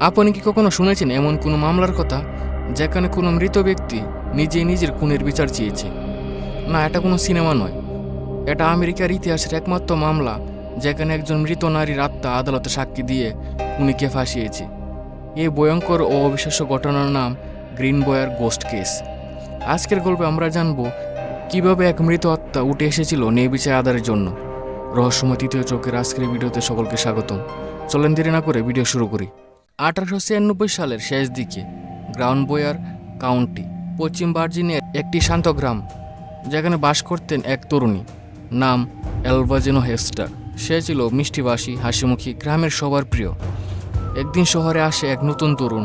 আপনি কি কখনো শুনেছেন এমন কোনো মামলার কথা, যেখানে কোনো মৃত ব্যক্তি নিজেই নিজের খুনের বিচার চেয়েছে? না, এটা কোনো সিনেমা নয়। এটা আমেরিকার ইতিহাসের একমাত্র মামলা, যেখানে একজন মৃত নারীর আত্মা আদালতে সাক্ষী দিয়ে খুনিকে ফাঁসিয়েছে। এই ভয়ঙ্কর ও অবিশ্বাস্য ঘটনার নাম গ্রিন বয়ার গোস্ট কেস। আজকের গল্পে আমরা জানব কীভাবে এক মৃত আত্মা উঠে এসেছিল নেই বিচার আদারের জন্য। রহস্যময় তৃতীয় চোখের আজকের ভিডিওতে সকলকে স্বাগতম। চলেন দেরি না করে ভিডিও শুরু করি। আঠারোশো ছিয়ানব্বই সালের শেষ দিকে গ্রাউন্ড বয়ার কাউন্টি পশ্চিম ভার্জিনিয়ার একটি শান্ত গ্রাম, যেখানে বাস করতেন এক তরুণী নাম অ্যালভাজেনো হেস্টার। সে ছিল মিষ্টিবাসী, হাসিমুখী, গ্রামের সবার প্রিয়। একদিন শহরে আসে এক নতুন তরুণ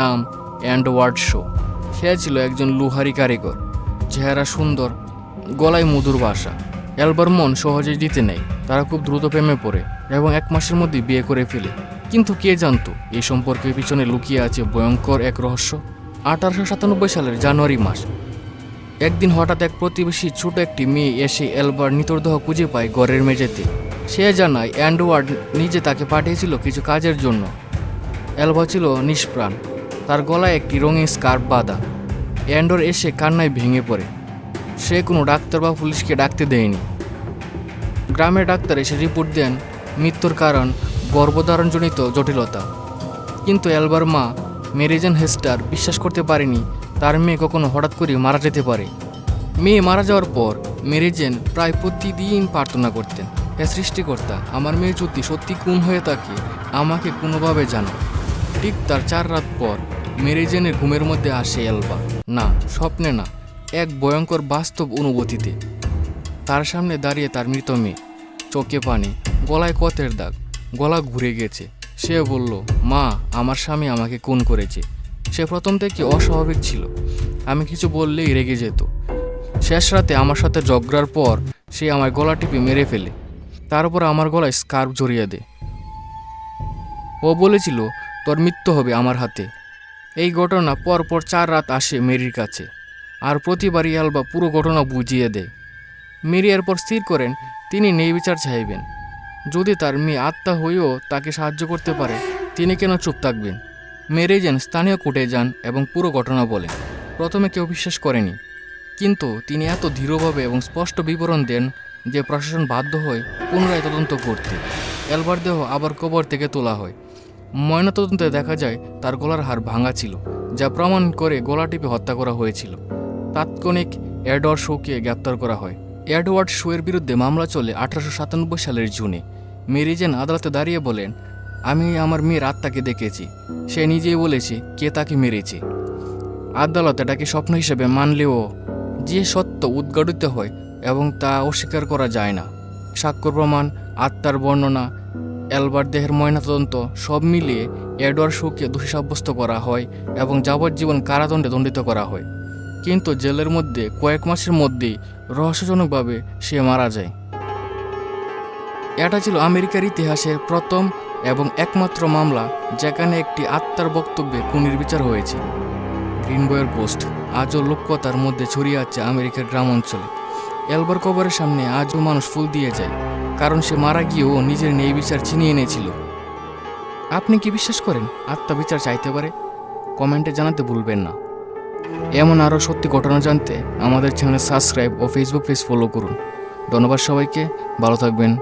নাম অ্যান্ডওয়ার্ড শো। সে ছিল একজন লুহারি কারিগর, চেহারা সুন্দর, গলায় মধুর বাসা। অ্যালবার মন সহজে দিতে নেই তারা খুব দ্রুত প্রেমে পড়ে এবং এক মাসের মধ্যে বিয়ে করে ফেলে। কিন্তু কে জানতো? এই সম্পর্কের পিছনে লুকিয়ে আছে ভয়ঙ্কর এক রহস্য। আঠারোশো সাতানব্বই সালের জানুয়ারি মাস। একদিন হঠাৎ এক প্রতিবেশী ছোট একটি মেয়ে এসে এলবার নিতরদেহ খুঁজে পায় ঘরের মেঝেতে। সে জানায়, অ্যান্ডওয়ার্ড নিজে তাকে পাঠিয়েছিল কিছু কাজের জন্য। এলবা ছিল নিষ্প্রাণ। তার গলায় একটি রঙিন স্কার্ফ বাঁধা। অ্যান্ডোর এসে কান্নায় ভেঙে পড়ে। সে কোনো ডাক্তার বা পুলিশকে ডাকতে দেয়নি। গ্রামের ডাক্তার এসে রিপোর্ট দেন, মৃত্যুর কারণ গর্ভধারণজনিত জটিলতা। কিন্তু অ্যালবার মা মেরিজেন হেস্টার, বিশ্বাস করতে পারেনি তার মেয়ে কখনো হঠাৎ করে মারা যেতে পারে। মেয়ে মারা যাওয়ার পর মেরিজেন প্রায় প্রতিদিন প্রার্থনা করতেন, হে সৃষ্টিকর্তা, আমার মেয়ে যদি সত্যি খুন হয়ে থাকে, আমাকে কোনোভাবে জানো। ঠিক তার চার রাত পর মেরিজেনের ঘুমের মধ্যে আসে অ্যালবা না, স্বপ্নে না, এক ভয়ঙ্কর বাস্তব অনুভূতিতে। তার সামনে দাঁড়িয়ে তার মৃত মেয়ে, চোখে পানি, গলায় কতের দাগ। গলা ঘুরে গেছে। সে বলল, মা, আমার স্বামী আমাকে খুন করেছে। সে প্রথম থেকে অস্বাভাবিক ছিল। আমি কিছু বললেই রেগে যেত। শেষ রাতে আমার সাথে ঝগড়ার পর সে আমার গলা টিপে মেরে ফেলে। তারপর আমার গলায় স্কার্ফ জড়িয়ে দেয় ও বলেছিল, তোর মৃত্যু হবে আমার হাতে। এই ঘটনা পরপর চার রাত আসে মেরির কাছে। আর প্রতিবারই আলবা পুরো ঘটনা বুঝিয়ে দেয়। মেরি এরপর স্থির করেন, তিনি নেই বিচার চাইবেন। যদি তার মেয়ে আত্মা হয়েও তাকে সাহায্য করতে পারে, তিনি কেন চুপ থাকবেন? মেরে যান, স্থানীয় কোর্টে যান এবং পুরো ঘটনা বলেন। প্রথমে কেউ বিশ্বাস করেনি। কিন্তু তিনি এত দৃঢ়ভাবে এবং স্পষ্ট বিবরণ দেন যে প্রশাসন বাধ্য হয় পুনরায় তদন্ত করতে। অ্যালবার দেহ আবার কবর থেকে তোলা হয়। ময়নাতদন্তে দেখা যায়, তার গলার হার ভাঙা ছিল, যা প্রমাণ করে গলা টিপে হত্যা করা হয়েছিল। তাৎক্ষণিক এডওয়ার্ড শোকে গ্রেপ্তার করা হয়। এডওয়ার্ড শোয়ের বিরুদ্ধে মামলা চলে আঠারোশো সাতানব্বই সালের জুনে। মেরিজেন আদালতে দাঁড়িয়ে বলেন, আমি আমার মেয়ের আত্মাকে দেখেছি। সে নিজেই বলেছে, কে তাকে মেরেছে? আদালত এটাকে স্বপ্ন হিসেবে মানলেও যে সত্য উদ্ঘাটিত হয় এবং তা অস্বীকার করা যায় না। সাক্ষ্য প্রমাণ, আত্মার বর্ণনা, অ্যালবার্ট দেহের ময়নাতদন্ত সব মিলিয়ে এডওয়ার্ড শোকে দোষী সাব্যস্ত করা হয় এবং যাবজ্জীবন কারাদণ্ডে দণ্ডিত করা হয়। কিন্তু জেলের মধ্যে কয়েক মাসের মধ্যেই রহস্যজনকভাবে সে মারা যায়। এটা ছিল আমেরিকার ইতিহাসের প্রথম এবং একমাত্র মামলা, যেখানে একটি আত্মার বক্তব্যে খুনির বিচার হয়েছে গ্রিনবয়ের পোস্ট, আজও লোককতার মধ্যে ছড়িয়ে আছে আমেরিকার গ্রাম অঞ্চলে এলবার কবরের সামনে আজও মানুষ ফুল দিয়ে যায়, কারণ সে মারা গিয়েও নিজের নেই বিচার ছিনিয়ে এনেছিল। আপনি কি বিশ্বাস করেন আত্মা বিচার চাইতে পারে? কমেন্টে জানাতে ভুলবেন না। এমন আরও সত্যি ঘটনা জানতে আমাদের চ্যানেল সাবস্ক্রাইব ও ফেসবুক পেজ ফলো করুন। ধন্যবাদ সবাইকে, ভালো থাকবেন।